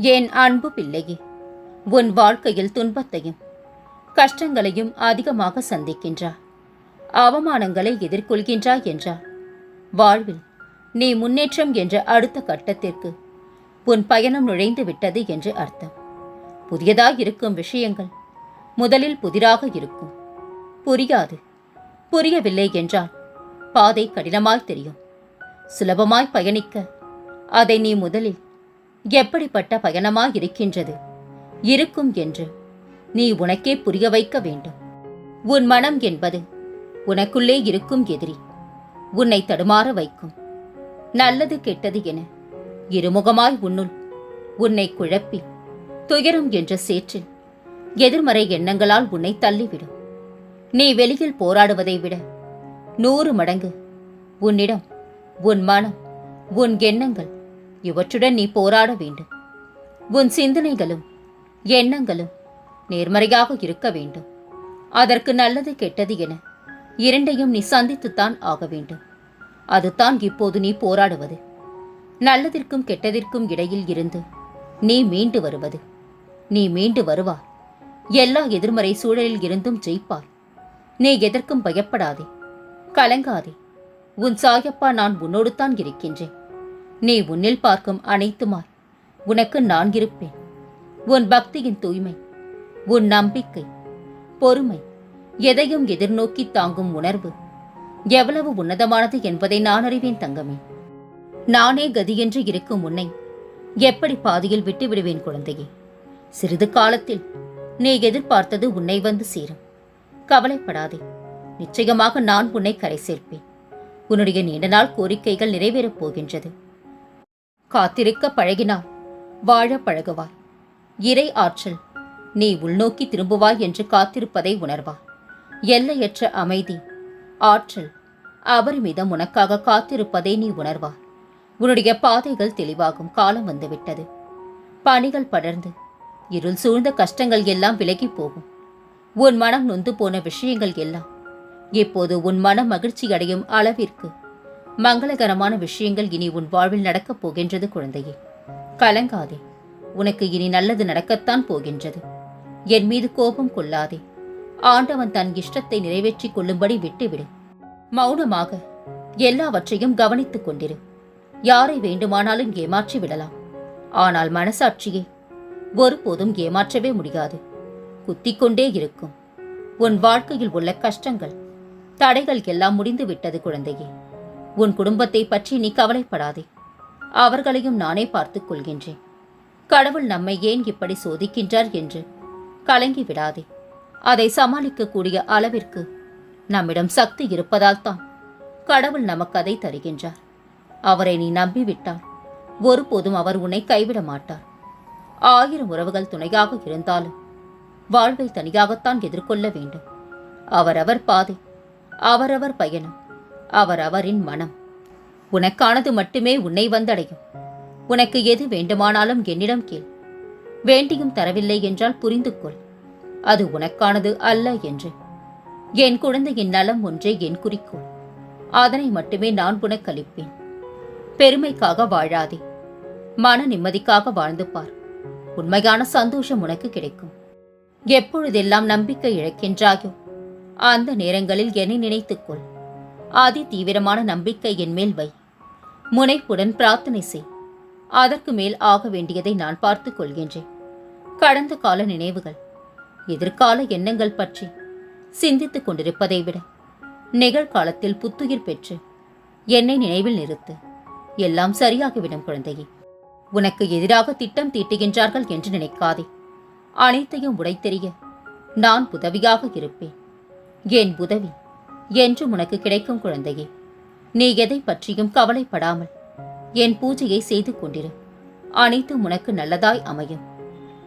என் அன்பு பிள்ளையே? உன் வாழ்க்கையில் துன்பத்தையும் கஷ்டங்களையும் அதிகமாக சந்திக்கின்றாய் அவமானங்களை எதிர்கொள்கின்றாய் என்றார் வாழ்வில் நீ முன்னேற்றம் என்ற அடுத்த கட்டத்திற்கு உன் பயணம் நுழைந்து விட்டது என்று அர்த்தம். புதியதாய் இருக்கும் விஷயங்கள் முதலில் புதிராக இருக்கும். புரியாது புரியவில்லை என்றால் பாதை கடினமாய் தெரியும். சுலபமாய் பயணிக்க அதை நீ முதலில் எப்படிப்பட்ட பயணமாயிருக்கின்றது? இருக்கும் என்று நீ உனக்கே புரிய வைக்க வேண்டும். உன் மனம் என்பது உனக்குள்ளே இருக்கும் எதிரி. உன்னை தடுமாற வைக்கும். நல்லது கெட்டது என இருமுகமாய் உன்னுள் உன்னை குழப்பி துயரம் என்ற சேற்றில் எதிர்மறை எண்ணங்களால் உன்னை தள்ளிவிடும். நீ வெளியில் போராடுவதை விட நூறு மடங்கு உன்னிடம் உன் மனம் உன் எண்ணங்கள் இவற்றுடன் நீ போராட வேண்டும். உன் சிந்தனைகளும் எண்ணங்களும் நேர்மறையாக இருக்க வேண்டும். அதற்கு நல்லது கெட்டது என இரண்டையும் நீ சந்தித்துத்தான் ஆக வேண்டும். அதுதான் இப்போது நீ போராடுவது. நல்லதிற்கும் கெட்டதிற்கும் இடையில் இருந்து நீ மீண்டு வருவது. நீ மீண்டு வருவாய். எல்லா எதிர்மறை சூழலில் இருந்தும் ஜெயிப்பாய். நீ எதற்கும் பயப்படாதே. கலங்காதே. உன் சாயப்பா நான் உன்னோடு தான் இருக்கின்றேன். நீ உன்னில் பார்க்கும் அனைத்துமாய். உனக்கு நான் இருப்பேன். உன் பக்தியின் தூய்மை உன் நம்பிக்கை பொறுமை எதையும் எதிர்நோக்கி தாங்கும் உணர்வு எவ்வளவு உன்னதமானது என்பதை நான் அறிவேன் தங்கமே. நானே கதியென்று இருக்கும் உன்னை எப்படி பாதியில் விட்டு விடுவேன் குழந்தையே? சிறிது காலத்தில் நீ எதிர்பார்த்தது உன்னை வந்து சேரும். கவலைப்படாதே. நிச்சயமாக நான் உன்னை கரை சேர்ப்பேன். உன்னுடைய நீண்ட நாள் கோரிக்கைகள் நிறைவேறப் போகின்றது. காத்திருக்க பழகினால் வாழ பழகுவாய் இறை ஆற்றல் நீ உள்நோக்கி திரும்புவாய் என்று காத்திருப்பதை உணர்வாய் எல்லையற்ற அமைதி ஆற்றல் அபரிமிதம் உனக்காக காத்திருப்பதை நீ உணர்வாய் உன்னுடைய பாதைகள் தெளிவாகும் காலம் வந்துவிட்டது. பணிகள் படர்ந்து இருள் சூழ்ந்த கஷ்டங்கள் எல்லாம் விலகி போகும். உன் மனம் நொந்து போன விஷயங்கள் எல்லாம் இப்போது உன் மன மகிழ்ச்சி அடையும் அளவிற்கு மங்களகரமான விஷயங்கள் இனி உன் வாழ்வில் நடக்கப் போகின்றது குழந்தையே. கலங்காதே. உனக்கு இனி நல்லது நடக்கத்தான் போகின்றது. என் மீது கோபம் கொள்ளாதே. ஆண்டவன் தன் இஷ்டத்தை நிறைவேற்றிக் கொள்ளும்படி விட்டுவிடு. மௌனமாக எல்லாவற்றையும் கவனித்துக் கொண்டிரு. யாரை வேண்டுமானாலும் ஏமாற்றி விடலாம். ஆனால் மனசாட்சியை ஒருபோதும் ஏமாற்றவே முடியாது. குத்திக்கொண்டே இருக்கும். உன் வாழ்க்கையில் உள்ள கஷ்டங்கள் தடைகள் எல்லாம் முடிந்து விட்டது குழந்தையே. உன் குடும்பத்தை பற்றி நீ கவலைப்படாதே. அவர்களையும் நானே பார்த்துக் கொள்கின்றேன். கடவுள் நம்மை ஏன் இப்படி சோதிக்கின்றார் என்று கலங்கி விடாதே. அதை சமாளிக்கக்கூடிய அளவிற்கு நம்மிடம் சக்தி இருப்பதால் தான் கடவுள் நமக்கு அதை தருகின்றார். அவரை நீ நம்பிவிட்டால் ஒருபோதும் அவர் உன்னை கைவிட மாட்டார். ஆயிரம் உறவுகள் துணையாக இருந்தாலும் வாழ்வை தனியாகத்தான் எதிர்கொள்ள வேண்டும். அவரவர் பாதை அவரவர் பயணம் அவரவரின் மனம். உனக்கானது மட்டுமே உன்னை வந்தடையும். உனக்கு எது வேண்டுமானாலும் என்னிடம் கேள். வேண்டியும் தரவில்லை என்றால் புரிந்து கொள். அது உனக்கானது அல்ல என்று. என் குழந்தையின் நலம் ஒன்றே என் குறிக்கோள். அதனை மட்டுமே நான் உனக்கு அளிப்பேன் பெருமைக்காக வாழாதே. மன நிம்மதிக்காக வாழ்ந்து பார். உண்மையான சந்தோஷம் உனக்கு கிடைக்கும். எப்பொழுதெல்லாம் நம்பிக்கை இழக்கின்றாயோ அந்த நேரங்களில் என்னை நினைத்துக்கொள் அதி தீவிரமான நம்பிக்கை என் மேல் வை. முனைப்புடன் பிரார்த்தனை செய். அதற்கு மேல் ஆக வேண்டியதை நான் பார்த்துக் கொள்கின்றேன். கடந்த கால நினைவுகள் எதிர்கால எண்ணங்கள் பற்றி சிந்தித்துக் கொண்டிருப்பதை விட நிகழ்காலத்தில் புத்துயிர் பெற்று என்னை நினைவில் நிறுத்து. எல்லாம் சரியாகிவிடும் குழந்தையே. உனக்கு எதிராக திட்டம் தீட்டுகின்றார்கள் என்று நினைக்காதே. அனைத்தையும் உடைத்தெறிய நான் உதவியாக இருப்பேன். என் உதவி என்றும் உனக்கு கிடைக்கும் குழந்தையே. நீ எதை பற்றியும் கவலைப்படாமல் என் பூஜையை செய்து கொண்டிரு. அனைத்தும் உனக்கு நல்லதாய் அமையும்.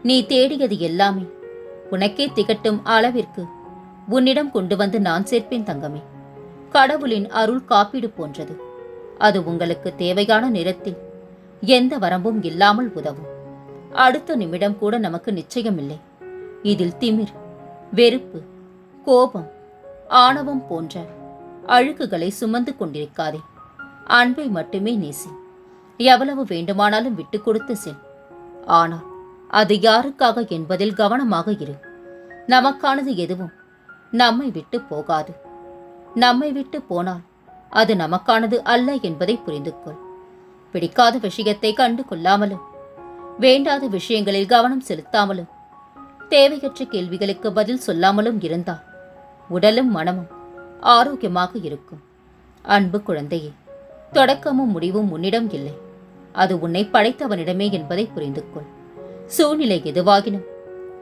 நீ தேடியது எல்லாமே உனக்கே திகட்டும் அளவிற்கு உன்னிடம் கொண்டு வந்து நான் சேர்ப்பேன் தங்கமே. கடவுளின் அருள் காப்பீடு போன்றது. அது உங்களுக்கு தேவையான நிறத்தில் எந்த வரம்பும் இல்லாமல் உதவும். அடுத்த நிமிடம் கூட நமக்கு நிச்சயமில்லை. இதில் திமிர் வெறுப்பு கோபம் ஆணவம் போன்ற அழுக்குகளை சுமந்து கொண்டிருக்காதே. அன்பை மட்டுமே நேசி எவ்வளவு வேண்டுமானாலும் விட்டு கொடுத்து செல். ஆனால் அது யாருக்காக என்பதில் கவனமாக இரு. நமக்கானது எதுவும் நம்மை விட்டு போகாது. நம்மை விட்டு போனால் அது நமக்கானது அல்ல என்பதை புரிந்து கொள். பிடிக்காத விஷயத்தை கண்டு கொள்ளாமலும் வேண்டாத விஷயங்களில் கவனம் செலுத்தாமலும் தேவையற்ற கேள்விகளுக்கு பதில் சொல்லாமலும் இருந்தால் உடலும் மனமும் ஆரோக்கியமாக இருக்கும். அன்பு குழந்தையே தொடக்கமும் முடிவும் உன்னிடம் இல்லை. அது உன்னை படைத்தவனிடமே என்பதை புரிந்து கொள். சூழ்நிலை எதுவாகினும்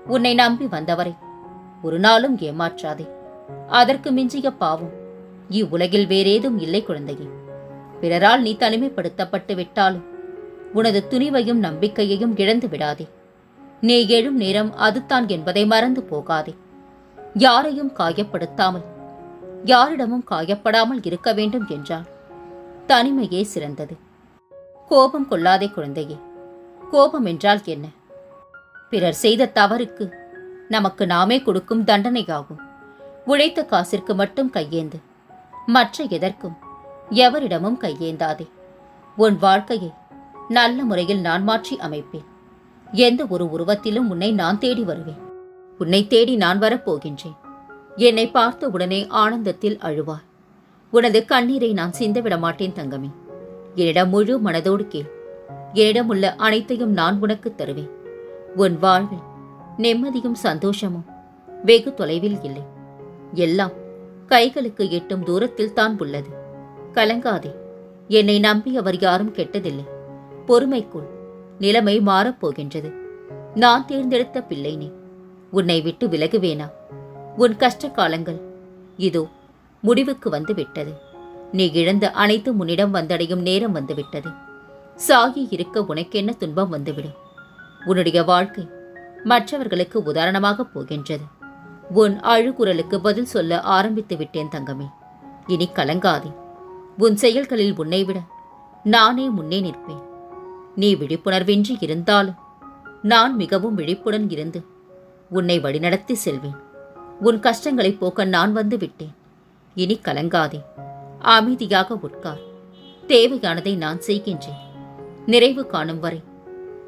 உன்னை நம்பி வந்தவரை ஒரு நாளும் ஏமாற்றாதே. அதற்கு மிஞ்சிய பாவம் இவ்வுலகில் வேறேதும் இல்லை குழந்தையே. பிறரால் நீ தனிமைப்படுத்தப்பட்டு விட்டாலும் உனது துணிவையும் நம்பிக்கையையும் இழந்து விடாதே. நீ எழும் நேரம் அதுதான் என்பதை மறந்து போகாதே. யாரையும் காயப்படுத்தாமல் யாரிடமும் காயப்படாமல் இருக்க வேண்டும் என்றால் தனிமையே சிறந்தது. கோபம் கொள்ளாதே குழந்தையே கோபம் என்றால் என்ன? பிறர் செய்த தவறுக்கு நமக்கு நாமே கொடுக்கும் தண்டனையாகும். உழைத்த காசிற்கு மட்டும் கையேந்து மற்ற எதற்கும் எவரிடமும் கையேந்தாதே. உன் வாழ்க்கையை நல்ல முறையில் நான் மாற்றி அமைப்பேன். எந்த ஒரு உருவத்திலும் உன்னை நான் தேடி வருவேன். உன்னை தேடி நான் வரப்போகின்றேன். என்னை பார்த்த உடனே ஆனந்தத்தில் அழுவார் உனது கண்ணீரை நான் சிந்தவிட மாட்டேன் தங்கமே. என்னிடம் முழு மனதோடு கேள். என்னிடம் உள்ள அனைத்தையும் நான் உனக்கு தருவேன். உன் வாழ்வில் நிம்மதியும் சந்தோஷமும் வெகு தொலைவில் இல்லை. எல்லாம் கைகளுக்கு எட்டும் தூரத்தில் தான் உள்ளது. கலங்காதே. என்னை நம்பி அவர் யாரும் கெட்டதில்லை. பொறுமைக்குள் நிலைமை மாறப்போகின்றது நான் தேர்ந்தெடுத்த பிள்ளை நீ உன்னை விட்டு விலகுவேனா? உன் கஷ்ட காலங்கள். இதோ முடிவுக்கு வந்து விட்டது நீ இழந்த அனைத்து உன்னிடம் வந்தடையும் நேரம் வந்துவிட்டது. சாகி இருக்க உனக்கென்ன துன்பம் வந்துவிடும்? உன்னுடைய வாழ்க்கை மற்றவர்களுக்கு உதாரணமாக போகின்றது. உன் அழுகுரலுக்கு பதில் சொல்ல ஆரம்பித்து விட்டேன் தங்கமே. இனி கலங்காதே. உன் செயல்களில் உன்னை விட நானே முன்னே நிற்பேன். நீ விழிப்புணர்வின்றி இருந்தாலும் நான் மிகவும் விழிப்புடன் இருந்து உன்னை வழிநடத்தி செல்வேன். உன் கஷ்டங்களை போக்க நான் வந்து விட்டேன். இனி கலங்காதே. அமைதியாக உட்கார். தேவையானதை நான் செய்கின்றேன். நிறைவு காணும் வரை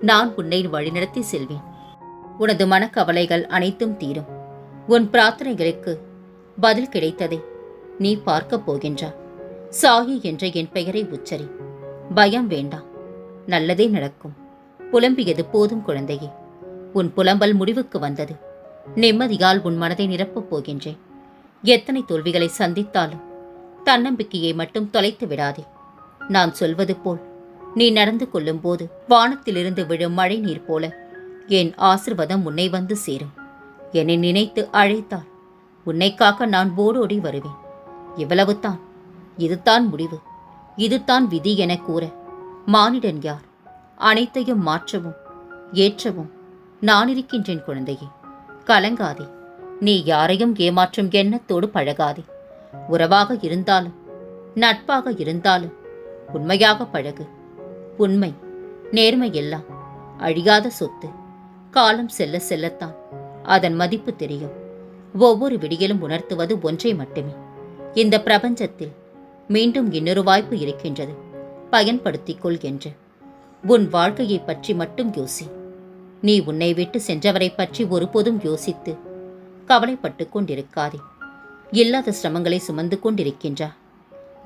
நான் உன்னை வழிநடத்தி செல்வேன். உனது மனக்கவலைகள் அனைத்தும் தீரும். உன் பிரார்த்தனைகளுக்கு பதில் கிடைத்ததை நீ பார்க்கப் போகின்றாய் சாயி என்ற என் பெயரை உச்சரி. பயம் வேண்டாம். நல்லதே நடக்கும். புலம்பியது போதும் குழந்தையே. உன் புலம்பல் முடிவுக்கு வந்தது. நிம்மதியால் உன் மனதை நிரப்பப் போகின்றேன். எத்தனை தோல்விகளை சந்தித்தாலும் தன்னம்பிக்கையை மட்டும் தொலைத்து விடாதே. நான் சொல்வது போல் நீ நடந்து கொள்ளும்போது வானத்திலிருந்து விழும் மழை நீர் போல என் ஆசிர்வாதம் உன்னை வந்து சேரும். என்னை நினைத்து அழைத்தால் உன்னை காக்க நான் போடோடி வருவேன். இவ்வளவுதான். இதுதான் முடிவு. இதுதான் விதி என கூற மானிடன் யார்? அனைத்தையும் மாற்றவும் ஏற்றவும் நான் இருக்கின்றேன் குழந்தையே. கலங்காதே. நீ யாரையும் ஏமாற்றும் எண்ணத்தோடு பழகாதே. உறவாக இருந்தாலும் நட்பாக இருந்தாலும் உண்மையாக பழகு. உண்மை நேர்மை எல்லாம் அழியாத சொத்து. காலம் செல்ல செல்லத்தான். அதன் மதிப்பு தெரியும். ஒவ்வொரு விடியலும் உணர்த்துவது ஒன்றை மட்டுமே. இந்த பிரபஞ்சத்தில் மீண்டும் இன்னொரு வாய்ப்பு இருக்கின்றது. பயன்படுத்திக் கொள் என்று. உன் வாழ்க்கையை பற்றி மட்டும் யோசி. நீ உன்னை விட்டு சென்றவரை பற்றி ஒருபோதும் யோசித்து கவலைப்பட்டு கொண்டிருக்காதே. இல்லாத சிரமங்களை சுமந்து கொண்டிருக்கின்றா.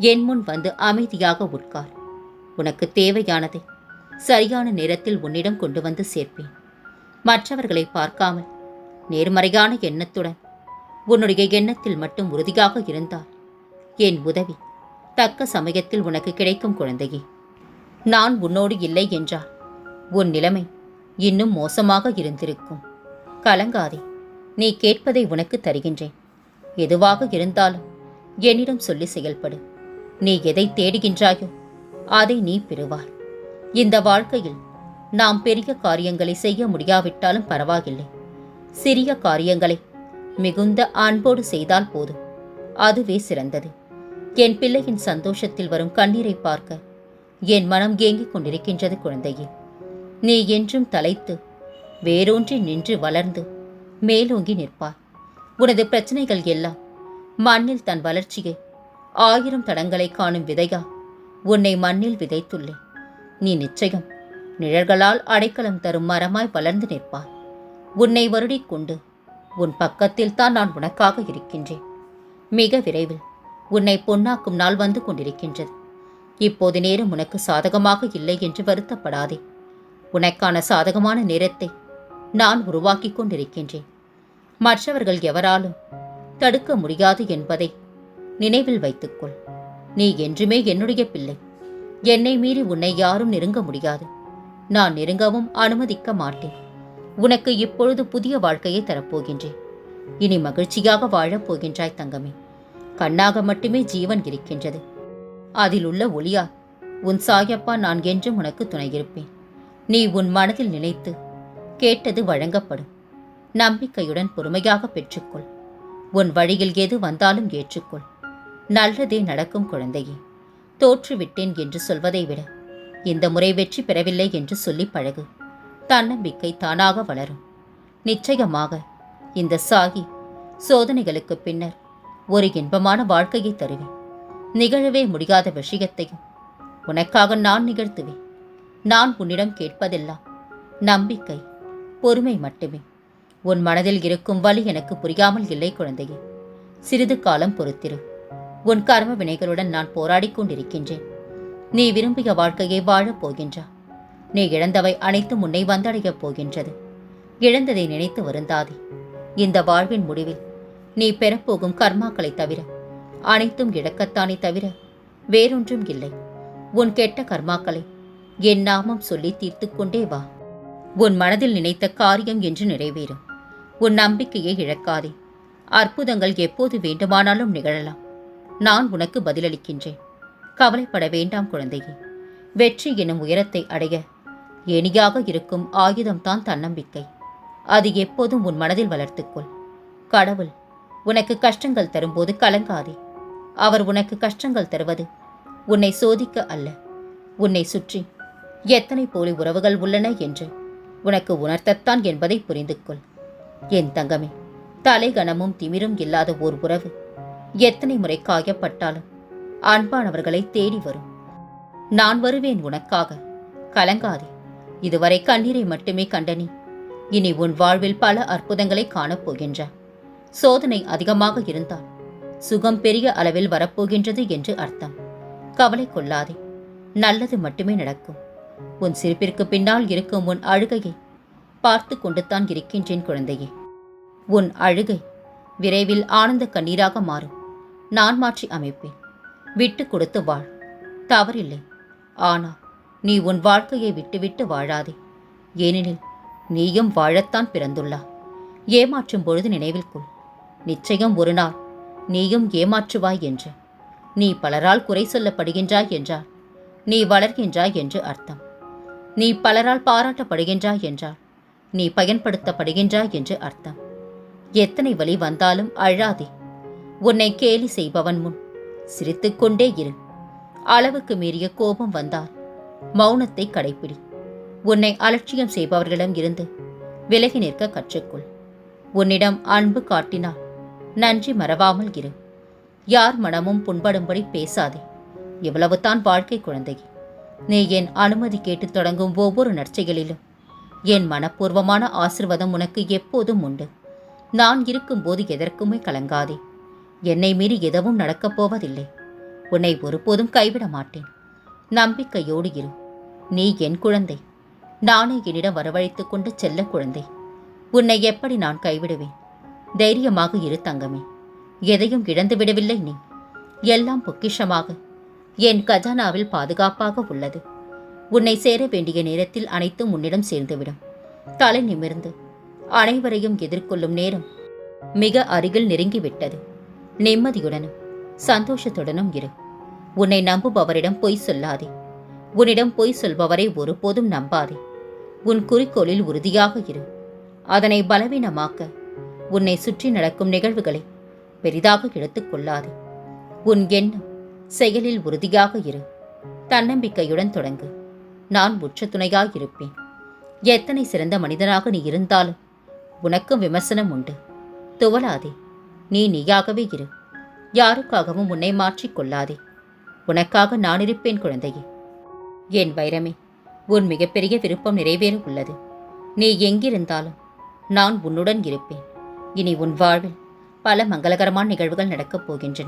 என் முன் வந்து அமைதியாக உட்கார். உனக்கு தேவையானதை சரியான நேரத்தில் உன்னிடம் கொண்டு வந்து சேர்ப்பேன். மற்றவர்களை பார்க்காமல் நேர்மறையான எண்ணத்துடன் உன்னுடைய எண்ணத்தில் மட்டும் உறுதியாக இருந்தால் என் உதவி தக்க சமயத்தில் உனக்கு கிடைக்கும் குழந்தையே. நான் உன்னோடு இல்லை என்றால் உன் நிலைமை இன்னும் மோசமாக இருந்திருக்கும். கலங்காதே நீ கேட்பதை உனக்கு தருகின்றேன். எதுவாக இருந்தாலும் என்னிடம் சொல்லி செயல்படு. நீ எதை தேடுகின்றாயோ அதை நீ பெறுவாய். இந்த வாழ்க்கையில் நாம் பெரிய காரியங்களை செய்ய முடியாவிட்டாலும் பரவாயில்லை. சிறிய காரியங்களை மிகுந்த அன்போடு செய்தால் போதும். அதுவே சிறந்தது. என் பிள்ளையின் சந்தோஷத்தில் வரும் கண்ணீரை பார்க்க என் மனம் ஏங்கிக் கொண்டிருக்கின்றது குழந்தையே. நீ என்றும் தலைத்து வேரூன்றி நின்று வளர்ந்து மேலோங்கி நிற்பாய் உனது பிரச்சனைகள் எல்லாம் மண்ணில் தன் வளர்ச்சியை ஆயிரம் தடங்களை காணும் விதையா உன்னை மண்ணில் விதைத்துள்ளேன். நீ நிச்சயம் நிழல்களால் அடைக்கலம் தரும் மரமாய் வளர்ந்து நிற்பாய் உன்னை வருடிக் கொண்டு உன் பக்கத்தில் தான் நான் உனக்காக இருக்கின்றேன். மிக விரைவில் உன்னை பொன்னாக்கும் நாள் வந்து கொண்டிருக்கின்றது. இப்போது நேரம் உனக்கு சாதகமாக இல்லை என்று வருத்தப்படாதே. உனக்கான சாதகமான நேரத்தை நான் உருவாக்கிக் கொண்டிருக்கின்றேன். மற்றவர்கள் எவராலும் தடுக்க முடியாது என்பதை நினைவில் வைத்துக்கொள். நீ என்றுமே என்னுடைய பிள்ளை. என்னை மீறி உன்னை யாரும் நெருங்க முடியாது. நான் நெருங்கவும் அனுமதிக்க மாட்டேன். உனக்கு இப்பொழுது புதிய வாழ்க்கையை தரப்போகின்றேன். இனி மகிழ்ச்சியாக வாழப் போகின்றாய் தங்கமே. கண்ணாக மட்டுமே ஜீவன் இருக்கின்றது. அதில் உள்ள ஒளியா உன் சாயப்பா நான் என்றும் உனக்கு துணையிருப்பேன் நீ உன் மனதில் நினைத்து கேட்டது வழங்கப்படும். நம்பிக்கையுடன் பொறுமையாக பெற்றுக்கொள். உன் வழியில் எது வந்தாலும் ஏற்றுக்கொள். நல்லதே நடக்கும் குழந்தையே. தோற்றுவிட்டேன் என்று சொல்வதை விட இந்த முறை வெற்றி பெறவில்லை என்று சொல்லி பழகு. தன்னம்பிக்கை தானாக வளரும். நிச்சயமாக இந்த சாகி சோதனைகளுக்கு பின்னர் ஒரு இன்பமான வாழ்க்கையை தருவேன். நிகழவே முடியாத விஷயத்தையும் உனக்காக நான் நிகழ்த்துவேன். நான் உன்னிடம் கேட்பதெல்லாம் நம்பிக்கை பொறுமை மட்டுமே. உன் மனதில் இருக்கும் வலி எனக்கு புரியாமல் இல்லை குழந்தையே. சிறிது காலம் பொறுத்திரு. உன் கர்ம வினைகளுடன் நான் போராடிக் கொண்டிருக்கின்றேன். நீ விரும்பிய வாழ்க்கையை வாழப் போகின்றா. நீ இழந்தவை அனைத்தும் உன்னை வந்தடையப் போகின்றது. இழந்ததை நினைத்து வருந்தாதே. இந்த வாழ்வின் முடிவில் நீ பெறப்போகும் கர்மாக்களை தவிர அனைத்தும் இழக்கத்தானே தவிர வேறொன்றும் இல்லை. உன் கெட்ட கர்மாக்களை என் நாமம் சொல்லி தீர்த்து கொண்டே வா. உன் மனதில் நினைத்த காரியம் என்று நிறைவேறும் உன் நம்பிக்கையை இழக்காதே. அற்புதங்கள் எப்போது வேண்டுமானாலும் நிகழலாம். நான் உனக்கு பதிலளிக்கின்றேன். கவலைப்பட வேண்டாம் குழந்தையே. வெற்றி எனும் உயரத்தை அடைய எணியாக இருக்கும் ஆயுதம்தான் தன்னம்பிக்கை. அது எப்போதும் உன் மனதில் வளர்த்துக்கொள். கடவுள் உனக்கு கஷ்டங்கள் தரும்போது கலங்காதே. அவர் உனக்கு கஷ்டங்கள் தருவது உன்னை சோதிக்க அல்ல. உன்னை சுற்றி எத்தனை போலி உறவுகள் உள்ளன என்று உனக்கு உணர்த்தத்தான் என்பதை புரிந்து கொள் என் தங்கமே தலைகணமும் திமிரும் இல்லாத ஓர் உறவு எத்தனை முறை காயப்பட்டாலும் அன்பானவர்களை தேடி வரும். நான் வருவேன் உனக்காக. கலங்காதே. இதுவரை கண்ணீரை மட்டுமே கண்டனி இனி உன் வாழ்வில் பல அற்புதங்களை காணப்போகின்றாய் சோதனை அதிகமாக இருந்தால் சுகம் பெரிய அளவில் வரப்போகின்றது என்று அர்த்தம். கவலை கொள்ளாதே. நல்லது மட்டுமே நடக்கும். உன் சிரிப்பிற்கு பின்னால் இருக்கும் உன் அழுகையை பார்த்து கொண்டுத்தான் இருக்கின்றேன் குழந்தையே. உன் அழுகை விரைவில் ஆனந்த கண்ணீராக மாறும். நான் மாற்றி அமைப்பேன். விட்டு கொடுத்து வாழ். தவறில்லை. ஆனால் நீ உன் வாழ்க்கையை விட்டுவிட்டு வாழாதே. ஏனெனில் நீயும் வாழத்தான் பிறந்துள்ளா. ஏமாற்றும் பொழுது நினைவில் கொள். நிச்சயம் ஒரு நாள் நீயும் ஏமாற்றுவாய் என்று. நீ பலரால் குறை சொல்லப்படுகின்றாய் என்றால் நீ வளர்கின்றாய் என்று அர்த்தம். நீ பலரால் பாராட்டப்படுகின்றாய் என்றால் நீ பயன்படுத்தப்படுகின்றாய் என்று அர்த்தம். எத்தனை வழி வந்தாலும் அழாதே. உன்னை கேலி செய்பவன் முன் சிரித்துக்கொண்டே இரு. அளவுக்கு மீறிய கோபம் வந்தால் மௌனத்தை கடைப்பிடி. உன்னை அலட்சியம் செய்பவர்களிடம் இருந்து விலகி நிற்க கற்றுக்கொள். உன்னிடம் அன்பு காட்டினால் நன்றி மறவாமல் இரு. யார் மனமும் புண்படும்படி பேசாதே. இவ்வளவுதான் வாழ்க்கை குழந்தையே. நீ என் அனுமதி கேட்டு தொடங்கும் ஒவ்வொரு நற்செயலிலும். என் மனப்பூர்வமான ஆசிர்வாதம் உனக்கு எப்போதும் உண்டு. நான் இருக்கும்போது எதற்குமே கலங்காதே. என்னை மீறி எதுவும் நடக்கப் போவதில்லை. உன்னை ஒருபோதும் கைவிட மாட்டேன். நம்பிக்கையோடு இரு. நீ என் குழந்தை. நானே என்னிடம் வரவழைத்துக் கொண்டு செல்ல குழந்தை. உன்னை எப்படி நான் கைவிடுவேன்? தைரியமாக இரு தங்கமே. எதையும் இழந்து விடவில்லை நீ. எல்லாம் பொக்கிஷமாக. என் கஜானாவில் பாதுகாப்பாக உள்ளது. உன்னை சேர வேண்டிய நேரத்தில் அனைத்தும் உன்னிடம் சேர்ந்துவிடும். தலை நிமிர்ந்து. அனைவரையும் எதிர்கொள்ளும் நேரம் மிக அருகில் நெருங்கிவிட்டது. நிம்மதியுடனும் சந்தோஷத்துடனும் இரு. உன்னை நம்புபவரிடம் பொய் சொல்லாதே. உன்னிடம் பொய் சொல்பவரை ஒருபோதும் நம்பாதே. உன் குறிக்கோளில் உறுதியாக இரு. அதனை பலவீனமாக்க உன்னை சுற்றி நடக்கும் நிகழ்வுகளை பெரிதாக எடுத்துக்கொள்ளாதே உன் எண்ணம் செயலில் உறுதியாக இரு. தன்னம்பிக்கையுடன் தொடங்கு. நான் உற்ற துணையாக இருப்பேன் எத்தனை சிறந்த மனிதனாக நீ இருந்தாலும் உனக்கும் விமர்சனம் உண்டு. துவலாதே நீ நீயாகவே இரு. யாருக்காகவும் உன்னை மாற்றிக் கொள்ளாதே. உனக்காக நான் இருப்பேன் குழந்தையே. என் வைரமே உன் மிகப்பெரிய விருப்பம் நிறைவேற உள்ளது. நீ எங்கிருந்தாலும் நான் உன்னுடன் இருப்பேன். இனி உன் வாழ்வில் பல மங்களகரமான நிகழ்வுகள் நடக்கப் போகின்றன.